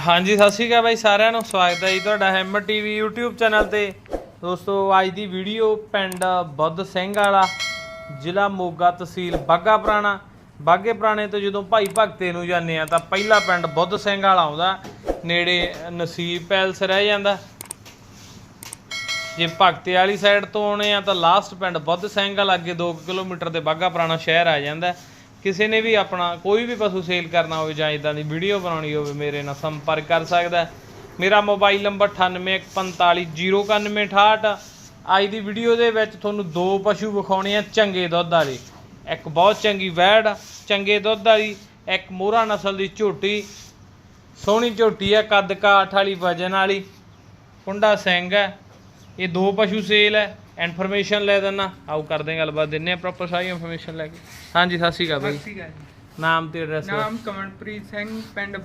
ਹਾਂਜੀ, ਸਤਿ ਸ਼੍ਰੀ ਅਕਾਲ ਬਾਈ ਸਾਰਿਆਂ ਨੂੰ। ਸਵਾਗਤ ਹੈ ਜੀ ਤੁਹਾਡਾ ਹੈਮਰ ਟੀਵੀ YouTube ਚੈਨਲ ਤੇ। ਦੋਸਤੋ, ਅੱਜ ਦੀ ਵੀਡੀਓ ਪਿੰਡ ਬੁੱਧ ਸਿੰਘ ਵਾਲਾ, ਜ਼ਿਲ੍ਹਾ ਮੋਗਾ ਤਹਿਸੀਲ ਬਾਗਾ ਪੁਰਾਣਾ। ਬਾਗੇ ਪੁਰਾਣੇ ਤੋਂ ਜਦੋਂ ਭਾਈ ਭਗਤੇ ਨੂੰ ਜਾਂਦੇ ਆ, ਤਾਂ ਪਹਿਲਾ ਪਿੰਡ ਬੁੱਧ ਸਿੰਘ ਵਾਲਾ ਆਉਂਦਾ। ਨੇੜੇ ਨਸੀਬ ਪੈਲਸ ਰਹਿ ਜਾਂਦਾ। ਜੇ ਭਗਤੇ ਵਾਲੀ ਸਾਈਡ ਤੋਂ ਆਉਣੇ ਆ, ਤਾਂ ਲਾਸਟ ਪਿੰਡ ਬੁੱਧ ਸਿੰਘ ਵਾਲਾ, ਅੱਗੇ 2 ਕਿਲੋਮੀਟਰ ਦੇ ਬਾਗਾ ਪੁਰਾਣਾ ਸ਼ਹਿਰ ਆ ਜਾਂਦਾ। ਕਿਸੇ ਨੇ ਵੀ ਆਪਣਾ ਕੋਈ ਵੀ ਪਸ਼ੂ ਸੇਲ ਕਰਨਾ ਹੋਵੇ ਜਾਂ ਇਦਾਂ ਦੀ ਵੀਡੀਓ ਬਣਾਉਣੀ ਹੋਵੇ ਮੇਰੇ ਨਾਲ ਸੰਪਰਕ ਕਰ ਸਕਦਾ ਮੇਰਾ ਮੋਬਾਈਲ ਨੰਬਰ 9845099168 ਅੱਜ ਦੀ ਵੀਡੀਓ ਦੇ ਵਿੱਚ ਤੁਹਾਨੂੰ ਦੋ ਪਸ਼ੂ ਵਿਖਾਉਣੇ ਆ ਚੰਗੇ ਦੁੱਧ ਵਾਲੇ। ਇੱਕ ਬਹੁਤ ਚੰਗੀ ਵੈੜ ਆ, ਚੰਗੇ ਦੁੱਧ ਵਾਲੀ ਇੱਕ ਮੋਹਰਾ ਨਸਲ ਦੀ ਝੋਟੀ ਸੋਹਣੀ ਝੋਟੀ ਆ ਕੱਦ ਕਾਠ ਵਾਲੀ ਵਜਨ ਵਾਲੀ। ਕੁੰਡਾ ਸਿੰਘ ਹੈ। ਇਹ ਦੋ ਪਸ਼ੂ ਸੇਲ ਹੈ। ਇਨਫੋਰਮੇਸ਼ਨ ਲੈ ਦੇਣਾ ਆਓ ਕਰਦੇ ਹਾਂ ਗੱਲਬਾਤ ਦਿੰਨੇ ਆ ਪ੍ਰੋਪਰ ਸਾਰੀ ਇਨਫੋਰਮੇਸ਼ਨ ਲੈ ਕੇ। ਹਾਂਜੀ ਸਤਿ ਸ਼੍ਰੀ ਅਕਾਲ ਬਾਈ। ਅਕਾਲ ਜੀ। ਨਾਮ ਤੇ ਐਡਰੈਸ ਨਾਮ ਕਮਲਪ੍ਰੀਤ ਸਿੰਘ ਪਿੰਡ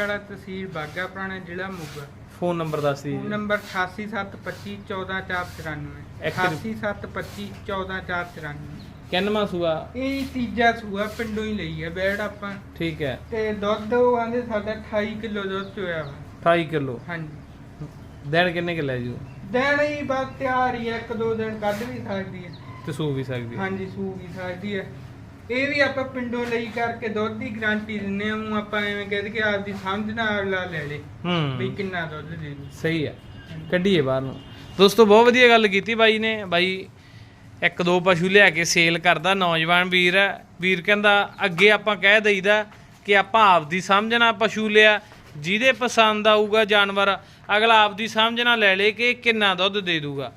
ਵਾਲਾ ਤਹਿਸੀਲ ਬਾਗਾ ਪੁਰਾਣਾ ਜ਼ਿਲ੍ਹਾ ਮੋਗਾ। ਫੋਨ ਨੰਬਰ ਦੱਸ ਫੋਨ ਦਿਓ ਨੰਬਰ 8872514494 ਇੱਕ- 8872514494 ਕਿੰਨਵਾਂ ਸੂਆ? ਇਹ ਤੀਜਾ ਸੂਆ ਪਿੰਡੋਂ ਹੀ ਲਈ ਹੈ ਬੈੜ ਆਪਾਂ। ਠੀਕ ਹੈ। ਤੇ ਦੁੱਧ ਉਹ ਆਂਦੇ ਸਾਡਾ 28 ਕਿਲੋ ਦੁੱਧ ਚੋਇਆ ਵਾ। 28 ਕਿਲੋ। ਹਾਂਜੀ। ਦਿਨ ਕਿੰਨੇ ਕਿ ਲੈ ਜੂ? ਦਿਨ ਹੀ ਬਸ ਤਿਆਰ ਹੀ ਇੱਕ ਦੋ ਦਿਨ ਕੱਢ ਵੀ ਸਕਦੀ ਹੈ ਤੇ ਸੂ ਵੀ ਸਕਦੀ ਹੈ। ਹਾਂਜੀ ਸੂ ਵੀ ਸਕਦੀ ਹੈ ਇਹ ਵੀ ਆਪਾਂ ਪਿੰਡੋਂ ਲਈ ਕਰਕੇ ਦੁੱਧ ਦੀ ਗਾਰੰਟੀ ਦਿੰਨੇ ਆ ਆਪਾਂ ਐਵੇਂ ਕਹਿੰਦੇ ਕਿ ਆਪਦੀ ਸਮਝ ਨਾਲ ਅਗਲਾ ਲੈ ਲੇ ਵੀ ਹੂੰ। ਕਿੰਨਾ ਦੁੱਧ ਦੇ ਦੂ ਸਹੀ ਹੈ ਕੱਢੀਏ ਬਾਹਰ ਨੂੰ। ਦੋਸਤੋ ਬਹੁਤ ਵਧੀਆ ਗੱਲ ਕੀਤੀ ਬਾਈ ਨੇ। ਬਾਈ ਇੱਕ ਦੋ ਪਸ਼ੂ ਲਿਆ ਕੇ ਸੇਲ ਕਰਦਾ ਨੌਜਵਾਨ ਵੀਰ ਹੈ ਵੀਰ ਕਹਿੰਦਾ ਅੱਗੇ ਆਪਾਂ ਕਹਿ ਦਈਦਾ ਕਿ ਆਪਾਂ ਆਪਦੀ ਸਮਝ ਨਾਲ ਪਸ਼ੂ ਲਿਆ। ਜਿਹਦੇ ਪਸੰਦ ਆਊਗਾ ਜਾਨਵਰ ਅਗਲਾ ਆਪਦੀ ਸਮਝ ਨਾਲ ਲੈ ਲੇ ਕਿ ਕਿੰਨਾ ਦੁੱਧ ਦੇ ਦੂਗਾ।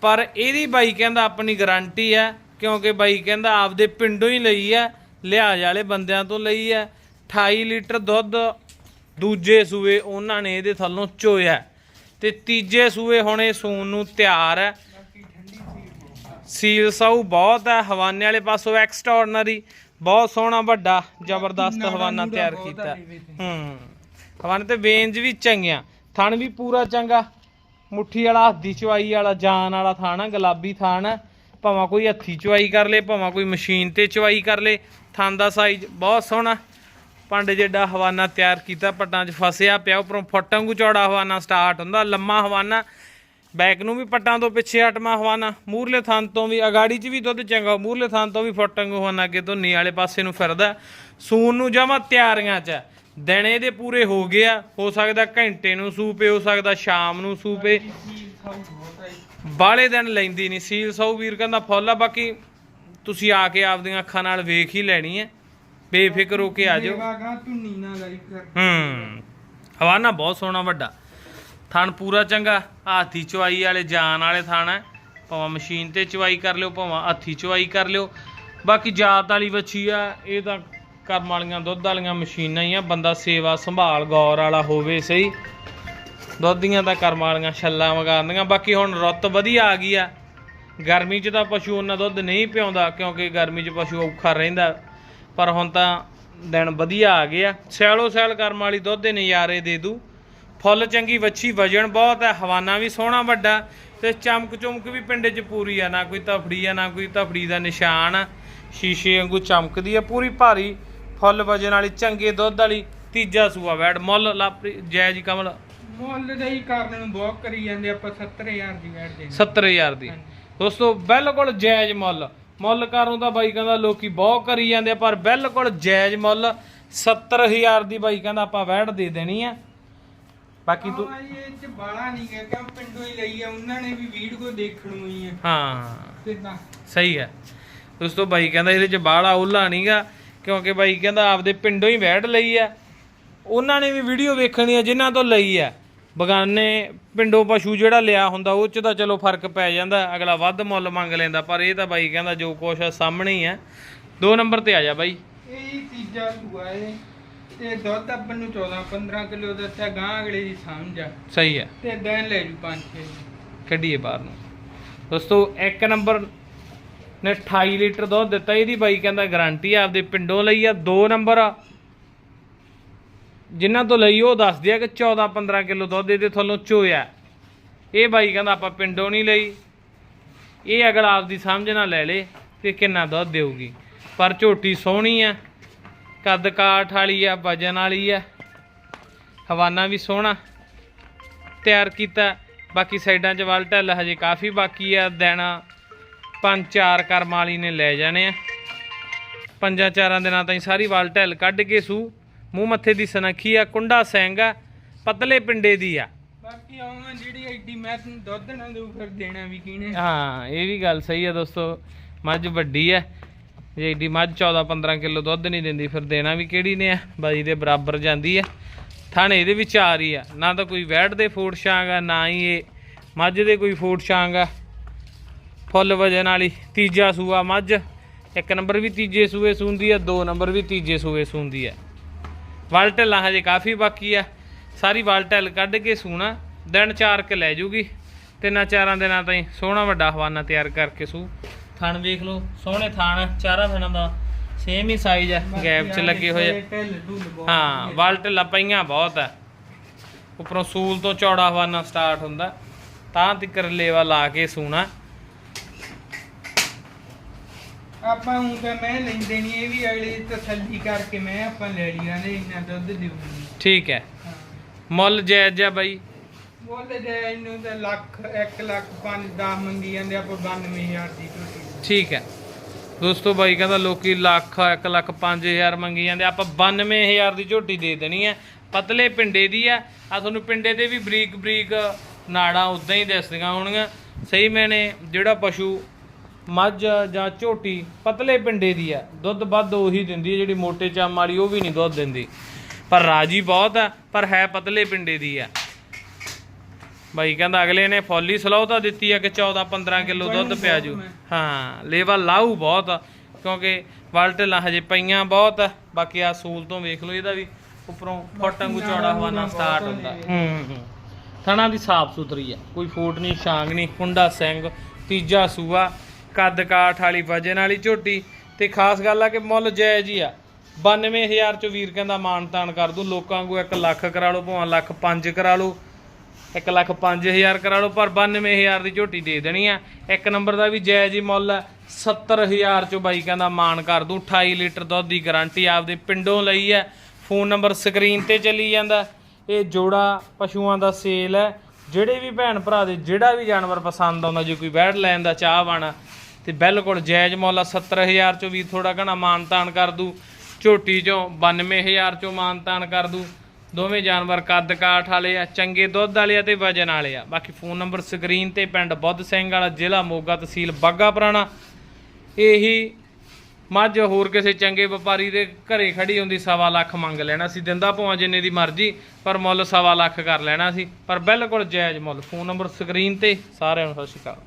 ਪਰ ਇਹਦੀ ਬਾਈ ਕਹਿੰਦਾ ਆਪਣੀ ਗਾਰੰਟੀ ਹੈ ਕਿਉਂਕਿ ਬਾਈ ਕਹਿੰਦਾ ਆਪਦੇ ਪਿੰਡੋਂ ਹੀ ਲਈ ਹੈ ਲਿਹਾਜ਼ ਵਾਲੇ ਬੰਦਿਆਂ ਤੋਂ ਲਈ ਹੈ। 28 ਲੀਟਰ ਦੁੱਧ ਦੂਜੇ ਸੂਏ ਉਹਨਾਂ ਨੇ ਇਹਦੇ ਥੱਲੋਂ ਚੋਇਆ ਤੇ ਤੀਜੇ ਸੂਏ ਹੁਣ ਇਹ ਸੂਣ ਨੂੰ ਤਿਆਰ ਹੈ। ਸੀਲ ਸਾਊ ਬਹੁਤ ਹੈ ਹਵਾਨੇ ਵਾਲੇ ਪਾਸੋਂ ਐਕਸਟਰਾordinary ਬਹੁਤ ਸੋਹਣਾ ਵੱਡਾ ਜ਼ਬਰਦਸਤ ਹਵਾਨਾ ਤਿਆਰ ਕੀਤਾ। ਹੂੰ। ਹਵਾਨੇ ਤੇ ਵੇਂਜ ਵੀ ਚੰਗੀਆਂ। ਥਣ ਵੀ ਪੂਰਾ ਚੰਗਾ। ਮੁੱਠੀ ਵਾਲਾ ਹੱਦੀ ਚਵਾਈ ਵਾਲਾ, ਜਾਨ ਵਾਲਾ ਥਾਣ ਆ, ਗੁਲਾਬੀ ਥਾਣ ਆ। ਭਾਵੇਂ ਕੋਈ ਹੱਥੀ ਚਵਾਈ ਕਰ ਲੇ, ਭਾਵੇਂ ਕੋਈ ਮਸ਼ੀਨ ਤੇ ਚਵਾਈ ਕਰ ਲੇ, ਥਣ ਦਾ ਸਾਈਜ਼ ਬਹੁਤ ਸੋਹਣਾ। ਪੰਡ ਜਿਹੜਾ ਹਵਾਨਾ ਤਿਆਰ ਕੀਤਾ, ਪੱਟਾਂ 'ਚ ਫਸਿਆ ਪਿਆ, ਉੱਪਰੋਂ ਫੁੱਟ ਵਾਂਗੂ ਚੌੜਾ ਹਵਾਨਾ ਸਟਾਰਟ ਹੁੰਦਾ, ਲੰਮਾ ਹਵਾਨਾ। ਬੈਕ ਨੂੰ ਵੀ ਪੱਟਾਂ ਤੋਂ ਪਿੱਛੇ ਹਟਮਾ ਹਵਾਨਾ। ਮੂਰਲੇ ਥਾਂ ਤੋਂ ਵੀ, ਅਗਾੜੀ 'ਚ ਵੀ ਦੁੱਧ ਚੰਗਾ ਮੂਰਲੇ ਥਾਂ ਤੋਂ ਵੀ ਫੁੱਟ ਹਵਾਨਾ ਅੱਗੇ ਧੁੰਨੀ ਵਾਲੇ ਪਾਸੇ ਨੂੰ ਫਿਰਦਾ। ਸੂਨ ਨੂੰ ਜਮਾ ਤਿਆਰੀਆਂ 'ਚ। ਦਿਨ ਇਹਦੇ ਪੂਰੇ ਹੋ ਗਏ ਆ। ਹੋ ਸਕਦਾ ਘੰਟੇ ਨੂੰ ਸੂਪੇ ਹੋ ਸਕਦਾ ਸ਼ਾਮ ਨੂੰ ਸੂਪੇ। ਬਾਲੇ ਦਿਨ ਲੈਂਦੀ ਨਹੀਂ। ਸੀਲ ਸੌ ਵੀਰ ਕਹਿੰਦਾ ਫੁੱਲ ਆ ਬਾਕੀ ਤੁਸੀਂ ਆ ਕੇ ਆਪਦੀਆਂ ਅੱਖਾਂ ਨਾਲ ਵੇਖ ਹੀ ਲੈਣੀ ਹੈ। ਬੇਫਿਕਰ ਹੋ ਕੇ ਆ ਜਾਓ। ਹੂੰ। ਹਵਾਨਾ ਬਹੁਤ ਸੋਹਣਾ ਵੱਡਾ। ਥਣ ਪੂਰਾ ਚੰਗਾ। ਹਾਥੀ ਚਵਾਈ ਵਾਲੇ ਜਾਨ ਵਾਲੇ ਥਣ ਹੈ। ਭਾਵੇਂ ਮਸ਼ੀਨ ਤੇ ਚਵਾਈ ਕਰ ਲਿਓ ਭਾਵੇਂ ਹੱਥੀ ਚਵਾਈ ਕਰ ਲਿਓ। ਬਾਕੀ ਜਾਤ ਵਾਲੀ ਵੱਛੀ ਆ ਇਹ ਤਾਂ ਕਰਮ ਵਾਲੀਆਂ ਦੁੱਧ ਵਾਲੀਆਂ ਮਸ਼ੀਨਾਂ ਹੀ ਆ, ਬੰਦਾ ਸੇਵਾ ਸੰਭਾਲ ਗੌਰ ਵਾਲਾ ਹੋਵੇ ਸਹੀ। ਦੁੱਧ ਦੀਆਂ ਤਾਂ ਕਰਮ ਵਾਲੀਆਂ ਛੱਲਾਂ ਵਗਾਉਂਦੀਆਂ, ਬਾਕੀ ਹੁਣ ਰੁੱਤ ਵਧੀਆ ਆ ਗਈ ਆ। ਗਰਮੀ 'ਚ ਤਾਂ ਪਸ਼ੂ ਉਹਨਾਂ ਦੁੱਧ ਨਹੀਂ ਪਿਆਉਂਦਾ, ਕਿਉਂਕਿ ਗਰਮੀ 'ਚ ਪਸ਼ੂ ਔਖਾ ਰਹਿੰਦਾ। ਪਰ ਹੁਣ ਤਾਂ ਦਿਨ ਵਧੀਆ ਆ ਗਏ ਆ। ਸੈਲੋ ਸੈਲ ਕਰਮ ਵਾਲੀ ਦੁੱਧ ਦੇ ਨਜ਼ਾਰੇ ਦੇ ਦੂ। ਫੁੱਲ ਚੰਗੀ ਵੱਛੀ ਵਜਨ ਬਹੁਤ ਹੈ ਹਵਾਨਾ ਵੀ ਸੋਹਣਾ ਵੱਡਾ, ਤੇ ਚਮਕ ਚੁਮਕ ਵੀ ਪਿੰਡੇ 'ਚ ਪੂਰੀ ਆ। ਨਾ ਕੋਈ ਤਫੜੀ ਆ, ਨਾ ਕੋਈ ਤਫੜੀ ਦਾ ਨਿਸ਼ਾਨ ਆ। ਸ਼ੀਸ਼ੇ ਵਾਂਗੂ ਚਮਕਦੀ ਆ, ਪੂਰੀ ਭਾਰੀ ਫੁੱਲ ਵਜਣ ਵਾਲੀ ਚੰਗੇ ਦੁੱਧ ਵਾਲੀ ਤੀਜਾ ਸੂਆ ਵੈੜ ਮੁੱਲ ਲਾਪਰੀ ਜੈ ਜੀ ਕਮਲ। ਮੁੱਲ ਦਾ ਹੀ ਕਰਨ ਨੂੰ ਬਹੁਤ ਕਰੀ ਜਾਂਦੇ ਆਪਾਂ 70000 ਦੀ ਵੈਟ ਦੇ 70000 ਦੀ। ਦੋਸਤੋ ਬਿਲਕੁਲ ਜਾਇਜ਼ ਮੁੱਲ। ਮੁੱਲ ਕਾਰੋਂ ਤਾਂ ਬਾਈ ਕਹਿੰਦਾ ਲੋਕੀ ਬਹੁਤ ਕਰੀ ਜਾਂਦੇ ਆ ਪਰ ਬਿਲਕੁਲ ਜਾਇਜ਼ ਮੁੱਲ 70000 ਦੀ ਬਾਈ ਕਹਿੰਦਾ ਆਪਾਂ ਵੈੜ ਦੇ ਦੇਣੀ ਆ। ਬਾਕੀ ਤੂੰ ਹਾਂ ਇਹ ਚ ਬਾਲਾ ਨਹੀਂ ਗਿਆ ਕਿ ਪਿੰਡੋਂ ਹੀ ਲਈ ਆ ਉਹਨਾਂ ਨੇ ਵੀ ਵੀਡੀਓ ਦੇਖਣ ਨੂੰ ਹੀ ਆ। ਹਾਂ। ਸਹੀ ਹੈ। ਦੋਸਤੋ ਬਾਈ ਕਹਿੰਦਾ ਇਹਦੇ ਚ ਬਾਹਲਾ ਉੱਲਾ ਨਹੀਂਗਾ ਕਿਉਂਕਿ ਬਾਈ ਕਹਿੰਦਾ ਆਪਦੇ ਪਿੰਡੋਂ ਹੀ ਵੈੜ ਲਈ ਆ। ਉਹਨਾਂ ਨੇ ਵੀ ਵੀਡੀਓ ਵੇਖਣੀ ਆ ਜਿਨ੍ਹਾਂ ਤੋਂ ਲਈ ਆ। ਬਗਾਨੇ ਪਿੰਡੋਂ ਪਸ਼ੂ ਜਿਹੜਾ ਲਿਆ ਹੁੰਦਾ ਉਹ ਚ ਤਾਂ ਚਲੋ ਫ਼ਰਕ ਪੈ ਜਾਂਦਾ ਅਗਲਾ ਵੱਧ ਮੁੱਲ ਮੰਗ ਲੈਂਦਾ ਪਰ ਇਹ ਤਾਂ ਬਾਈ ਕਹਿੰਦਾ ਜੋ ਕੁਛ ਆ ਸਾਹਮਣੇ ਹੀ ਆ। ਦੋ ਨੰਬਰ ਤੇ ਆ ਜਾ ਬਾਈ। ਇਹ ਹੀ ਤੀਜਾ ਸੂਆ ਇਹ। ਤੇ ਦੁੱਧ ਆਪਾਂ ਨੂੰ 14 15 ਕਿਲੋ ਦਿੱਤਾ ਗਾਂ ਅਗਲੇ ਦੀ ਸਮਝ ਆ। ਸਹੀ ਹੈ ਤੇ ਦਿਨ ਲੈ ਜੂ 5 6 ਕੱਢੀਏ ਬਾਹਰ ਨੂੰ। ਦੋਸਤੋ ਇੱਕ ਨੰਬਰ ਨੇ 28 ਲੀਟਰ ਦੁੱਧ ਦਿੱਤਾ, ਇਹਦੀ ਬਾਈ ਕਹਿੰਦਾ ਗਾਰੰਟੀ ਆ, ਆਪਦੇ ਪਿੰਡੋਂ ਲਈ ਆ, ਦੋ ਨੰਬਰ ਆ। ਜਿਨ੍ਹਾਂ ਤੋਂ ਲਈ ਉਹ ਦੱਸਦੇ ਆ ਕਿ 14 15 ਕਿਲੋ ਦੁੱਧ ਇਹਦੇ ਥੱਲੋਂ ਚੋਇਆ। ਇਹ ਬਾਈ ਕਹਿੰਦਾ ਆਪਾਂ ਪਿੰਡੋਂ ਨਹੀਂ ਲਈ। ਇਹ ਅਗਲਾ ਆਪਦੀ ਸਮਝ ਨਾਲ ਲੈ ਲੇ ਕਿ ਕਿੰਨਾ ਦੁੱਧ ਦੇਊਗੀ। ਪਰ ਝੋਟੀ ਸੋਹਣੀ ਆ, ਕੱਦ ਕਾਠ ਵਾਲੀ ਆ, ਵਜਨ ਵਾਲੀ ਆ। ਹਵਾਨਾ ਵੀ ਸੋਹਣਾ। ਤਿਆਰ ਕੀਤਾ। ਬਾਕੀ ਸਾਈਡਾਂ 'ਚ ਵਲ ਢੱਲ ਹਜੇ ਕਾਫੀ ਬਾਕੀ ਆ, ਦੇਣਾ ਪੰਜ ਚਾਰ ਕਰਮ ਵਾਲੀ ਨੇ ਲੈ ਜਾਣੇ ਆ। ਪੰਜਾਂ ਚਾਰਾਂ ਦਿਨਾਂ ਤਾਈਂ ਸਾਰੀ ਵਲ ਢੱਲ ਕੱਢ ਕੇ ਸੂ। ਮੂੰਹ ਮੱਥੇ ਦੀ ਸਨਖੀ ਆ ਕੁੰਡਾ ਸਿੰਘ ਆ ਪਤਲੇ ਪਿੰਡੇ ਦੀ ਆ। ਬਾਕੀ ਆਉਂ ਜਿਹੜੀ ਐਡੀ ਮੈਂ ਤੈਨੂੰ ਦੁੱਧ ਨਾ ਦਊ ਫਿਰ ਦੇਣਾ ਵੀ ਕਿਹਨੇ? ਹਾਂ ਇਹ ਵੀ ਗੱਲ ਸਹੀ ਆ ਦੋਸਤੋ ਮੱਝ ਵੱਡੀ ਆ। ਜੇ ਏਡੀ ਮੱਝ 14 15 ਕਿਲੋ ਦੁੱਧ ਨਹੀਂ ਦਿੰਦੀ ਫਿਰ ਦੇਣਾ ਵੀ ਕਿਹੜੀ ਨੇ ਆ? ਬਾਈ ਦੇ ਬਰਾਬਰ ਜਾਂਦੀ ਆ। ਥਣ ਇਹਦੇ ਵਿੱਚ ਚਾਰ ਹੀ ਆ। ਨਾ ਤਾਂ ਕੋਈ ਵੈੜ ਦੇ ਫੂਟ ਛਾਂਗ ਆ ਨਾ ਹੀ ਇਹ ਮੱਝ ਦੇ ਕੋਈ ਫੂਟ ਛਾਂਗ ਆ। ਫੁੱਲ ਵਜਨ ਵਾਲੀ ਤੀਜਾ ਸੂਆ ਮੱਝ ਇੱਕ ਨੰਬਰ ਵੀ ਤੀਜੇ ਸੂਏ ਸੂੰਦੀ ਆ ਦੋ ਨੰਬਰ ਵੀ ਤੀਜੇ ਸੂਏ ਸੂੰਦੀ ਆ ਵਲ ਢੱਲਾਂ ਹਜੇ ਕਾਫੀ ਬਾਕੀ ਆ ਸਾਰੀ ਵਲ ਢੱਲ ਕੱਢ ਕੇ ਸੂਣਾ ਦਿਨ ਚਾਰ ਕੇ ਲੈ ਜੂਗੀ ਤਿੰਨਾਂ ਚਾਰਾਂ ਦਿਨਾਂ ਤਾਈਂ ਸੋਹਣਾ ਵੱਡਾ ਹਵਾਨਾ ਤਿਆਰ ਕਰਕੇ ਸੂ। ਥਣ ਵੇਖ ਲਓ ਸੋਹਣੇ ਥਣ ਚਾਰਾਂ ਥਣਾਂ ਦਾ ਸੇਮ ਹੀ ਸਾਈਜ਼ ਆ ਗੈਪ 'ਚ ਲੱਗੇ ਹੋਏ ਹਾਂ ਵਧੀਆ। ਵਲ ਢਿੱਲਾਂ ਪਈਆਂ ਬਹੁਤ ਆ ਉੱਪਰੋਂ ਸੂਲ ਤੋਂ ਚੌੜਾ ਹਵਾਨਾ ਸਟਾਰਟ ਹੁੰਦਾ ਤਾਂ ਤਿੱਕਰ ਲੇਵਾ ਲਾ ਕੇ ਸੂਣਾ। ਆਪਾਂ ਹੁਣ ਤਾਂ ਮੈਂ ਲੈਂਦੇ ਨਹੀਂ ਇਹ ਵੀ ਅਗਲੀ ਤਸੱਲੀ ਕਰਕੇ ਮੈਂ ਆਪਾਂ ਲੈ ਲਿਆ ਨੇ ਇੰਨਾ ਦੁੱਧ ਦੇਊਗੀ ਠੀਕ ਹੈ। ਮੁੱਲ ਜਾਇਜ਼ ਜਿਹਾ ਬਾਈ? ਬੋਲੇ ਜੇ ਇਹਨੂੰ ਤਾਂ ਲੱਖ 1 ਲੱਖ 5 10 ਮੰਗੀ ਜਾਂਦੇ ਆਪਾਂ 92000 ਦੀ ਝੋਟੀ ਠੀਕ ਹੈ। ਦੋਸਤੋ ਬਾਈ ਕਹਿੰਦਾ ਲੋਕੀ ਲੱਖ 1 ਲੱਖ 5000 ਮੰਗੀ ਜਾਂਦੇ ਆਪਾਂ 92000 ਦੀ ਝੋਟੀ ਦੇ ਦੇਣੀ ਹੈ। ਪਤਲੇ ਪਿੰਡੇ ਦੀ ਆ। ਆ ਤੁਹਾਨੂੰ ਪਿੰਡੇ ਦੇ ਵੀ ਬਰੀਕ ਬਰੀਕ ਨਾੜਾਂ ਉਦਾਂ ਹੀ ਦਿਸਦੀਆਂ ਹੋਣਗੀਆਂ। ਸਹੀ ਮੈਨੇ ਜਿਹੜਾ ਪਸ਼ੂ ਮੱਝ ਜਾਂ ਝੋਟੀ ਪਤਲੇ ਪਿੰਡੇ ਦੀ ਆ ਦੁੱਧ ਵੱਧ ਉਹੀ ਦਿੰਦੀ ਹੈ ਜਿਹੜੀ ਮੋਟੇ ਚਾਮ ਵਾਲੀ ਉਹ ਵੀ ਨਹੀਂ ਦੁੱਧ ਦਿੰਦੀ। ਪਰ ਰਾਜੀ ਬਹੁਤ ਆ ਪਰ ਹੈ ਪਤਲੇ ਪਿੰਡੇ ਦੀ ਆ ਬਾਈ ਕਹਿੰਦਾ ਅਗਲੇ ਨੇ ਫੌਲੀ ਸਲਾਹ ਤਾਂ ਦਿੱਤੀ ਆ ਕਿ 14 15 ਕਿਲੋ ਦੁੱਧ ਪਿਆ ਜੂ। ਹਾਂ ਲੇਵਾ ਲਾਊ ਬਹੁਤ ਆ, ਕਿਉਂਕਿ ਵਲਟਲਾਂ ਹਜੇ ਪਈਆਂ ਬਹੁਤ ਆ। ਬਾਕੀ ਆ ਸੂਲ ਤੋਂ ਵੇਖ ਲਓ ਇਹਦਾ ਵੀ ਉੱਪਰੋਂ ਫੁੱਟ ਵਾਂਗੂ ਚੌੜਾ ਹਵਾਨਾ ਸਟਾਰਟ ਹੁੰਦਾ। ਹੂੰ ਹੂੰ। ਥਣਾ ਦੀ ਸਾਫ਼ ਸੁਥਰੀ ਆ ਕੋਈ ਫੋਟ ਨਹੀਂ ਛਾਂਗ ਨਹੀਂ। ਕੁੰਡਾ ਸਿੰਘ ਤੀਜਾ ਸੂਆ। ਕੱਦ ਕਾਠ ਵਾਲੀ, ਵਜਨ ਵਾਲੀ ਝੋਟੀ ਤੇ ਖਾਸ ਗੱਲ ਆ ਕਿ ਮੁੱਲ ਜਾਇਜ਼ ਹੀ ਆ। 92000 ਚ ਵੀਰ ਕਹਿੰਦਾ ਮਾਨ ਤਾਨ ਕਰ ਦੂੰ। ਲੋਕਾਂ ਨੂੰ 1 ਲੱਖ ਕਰਾ ਲਓ ਭਾਵੇਂ ਲੱਖ 5 ਕਰਾ ਲਓ। 1 ਲੱਖ 5000 ਕਰਾ ਲਓ, ਪਰ 92000 ਦੀ ਝੋਟੀ ਦੇ ਦੇਣੀ ਆ। ਇੱਕ ਨੰਬਰ ਦਾ ਵੀ ਜਾਇਜ਼ ਹੀ ਮੁੱਲ ਆ। 70000 ਚੋਂ ਬਾਈ ਕਹਿੰਦਾ ਮਾਨ ਕਰ ਦੂੰ। 28 ਲੀਟਰ ਦੁੱਧ ਦੀ ਗਾਰੰਟੀ ਆਪਦੇ ਪਿੰਡੋਂ ਲਈ ਹੈ ਫੋਨ ਨੰਬਰ ਸਕਰੀਨ ਤੇ ਚੱਲੀ ਜਾਂਦਾ। ਇਹ ਜੋੜਾ ਪਸ਼ੂਆਂ ਦਾ ਸੇਲ ਹੈ ਜਿਹੜੇ ਵੀ ਭੈਣ ਭਰਾ ਦੇ ਜਿਹੜਾ ਵੀ ਜਾਨਵਰ ਪਸੰਦ ਆਉਂਦਾ, ਜੇ ਕੋਈ ਬੈਠ ਲੈਣ ਦਾ ਚਾਹ ਬਣਾ ਤੇ ਬਿਲਕੁਲ ਜਾਇਜ਼ ਮੁੱਲ ਆ 70000 ਚੋਂ ਵੀ ਥੋੜਾ ਘਣਾ ਮਾਨ ਤਾਨ ਕਰ ਦੂ। ਝੋਟੀ ਚੋਂ 92000 ਚੋਂ ਮਾਨ ਤਾਨ ਕਰ ਦੂ। ਦੋਵੇਂ ਜਾਨਵਰ ਕੱਦ ਕਾਠ ਵਾਲੇ ਆ, ਚੰਗੇ ਦੁੱਧ ਵਾਲੇ ਆ ਤੇ ਵਜਨ ਵਾਲੇ ਆ। ਬਾਕੀ ਫੋਨ ਨੰਬਰ ਸਕਰੀਨ ਤੇ ਪਿੰਡ ਬੁੱਧ ਸਿੰਘ ਵਾਲਾ, ਜ਼ਿਲ੍ਹਾ ਮੋਗਾ ਤਹਿਸੀਲ ਬਾਗਾ ਪੁਰਾਣਾ। ਇਹੀ ਮੱਝ, ਹੋਰ ਕਿਸੇ ਚੰਗੇ ਵਪਾਰੀ ਦੇ ਘਰੇ ਖੜੀ ਹੁੰਦੀ, ਸਵਾ ਲੱਖ ਮੰਗ ਲੈਣਾ ਸੀ। ਦਿੰਦਾ ਭਾਵੇਂ ਜਿੰਨੇ ਦੀ ਮਰਜ਼ੀ, ਪਰ ਮੁੱਲ ਸਵਾ ਲੱਖ ਕਰ ਲੈਣਾ ਸੀ। ਪਰ ਬਿਲਕੁਲ ਜਾਇਜ਼ ਮੁੱਲ। ਫੋਨ ਨੰਬਰ ਸਕਰੀਨ ਤੇ ਸਾਰਿਆਂ ਨੂੰ ਸਤਿ ਸ਼੍ਰੀ ਅਕਾਲ।